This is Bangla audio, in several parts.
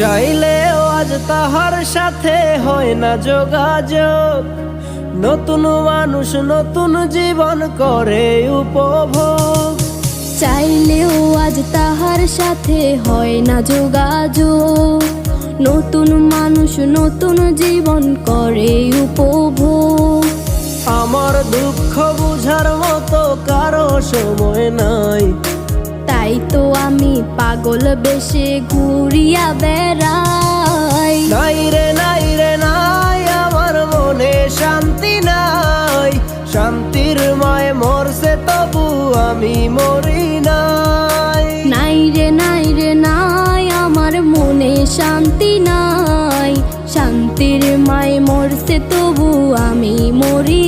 চাইলেও আজ তাহার সাথে হয় না যোগাযোগ। নতুন মানুষ নতুন জীবন করে উপভোগ। চাইলেও আজ তাহার সাথে হয় না যোগাযোগ। নতুন মানুষ নতুন জীবন করে উপভোগ। আমার দুঃখ বুঝার মতো কারও সময় নাই। পাগল বেশে ঘুরিয়া বেড়াই। নাই রে নাই রে নাই আমার মনে শান্তি নাই। শান্তির মায় মরছে তবু আমি মরি নাই। নাই রে নাই রে নাই আমার মনে শান্তি নাই। শান্তির মায় মরছে তবু আমি মরি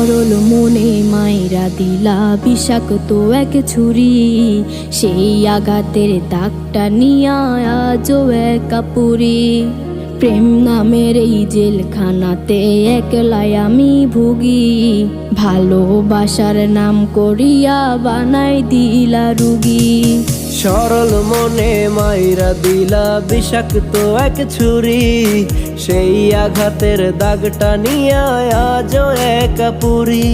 সরল মনে মায়েরা দিলা বিষাক্ত এক ছুরি। সেই আঘাতের দাগটা নিয়া আজও একা পুরি। প্রেম নামের এই জেলখানাতে একলাই আমি ভুগি। ভালোবাসার নাম করিয়া বানাই দিলা রুগী। সরল মনে মাইরা দিলা বিষাক্ত এক ছুরি। সেই আঘাতের দাগটা নিয়ে আজ পুরি।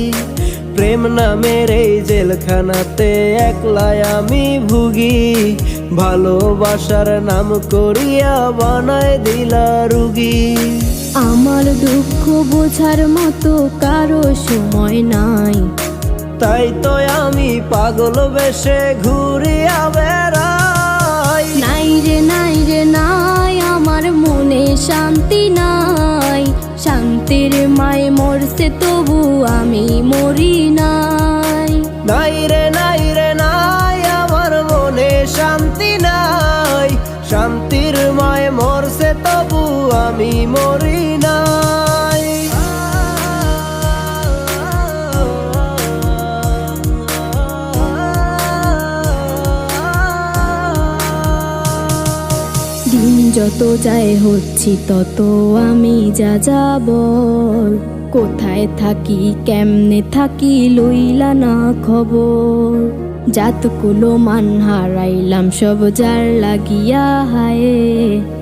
প্রেম নামের এই জেলখানাতে একলাই আমি ভুগি। ভালোবাসার নাম করিয়া বানায় দিলা রুগী। আমার দুঃখ বোঝার মতো কারও সময় নাই। তাই তো আমি পাগল বেশে ঘুরিয়া বেড়াই। নাই রে নাই রে নাই আমার মনে শান্তি নাই। শান্তির মায় মরছে তবু আমি মরি নাই। নাই রে নাই রে নাই আমার মনে শান্তি নাই। শান্তির মায় মরছে তবু আমি মরি নাই। দিন যত যায় হচ্ছি তত আমি যা যাব কোথায় থাকি, কেমনে থাকি লইলা না খবর। জাতকুলো মান হারাইলাম, সব যার লাগিয়া হায়।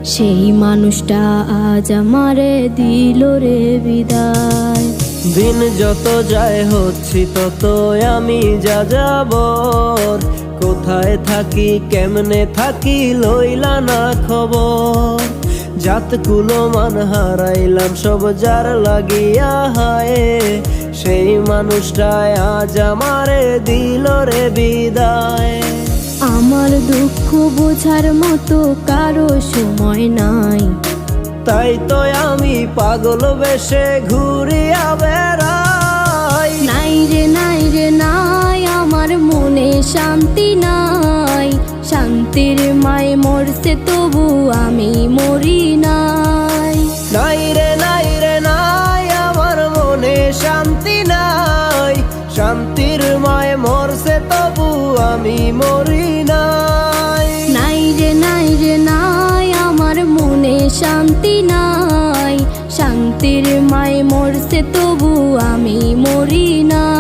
সেই মানুষটা আজ আমারে দিল রে বিদায়। দিন যত যায় হচ্ছি তত আমি যা যাবর কোথায় থাকি, কেমনে থাকি, লইলা না খবর। জাত কুলো মান হারাইলাম, সব যার লাগিয়া হায়। সেই মানুষটাই আজ আমারে দিল রে বিদায়। আমার দুঃখ বোঝার মতো কারও সময় নাই। তাই তো আমি পাগল বেশে ঘুরিয়া বেড়াই। নাই রে নাই রে নাই আমার মনে শান্তি নাই। শান্তির মায় মরছে তবু আমি মরি নাই। নাই রে নাই রে নাই আমার মনে শান্তি নাই। শান্তির মায় মরছে তবু আমি মরি শান্তি নাই। শান্তির মায় মরছে তবু আমি মরি নাই।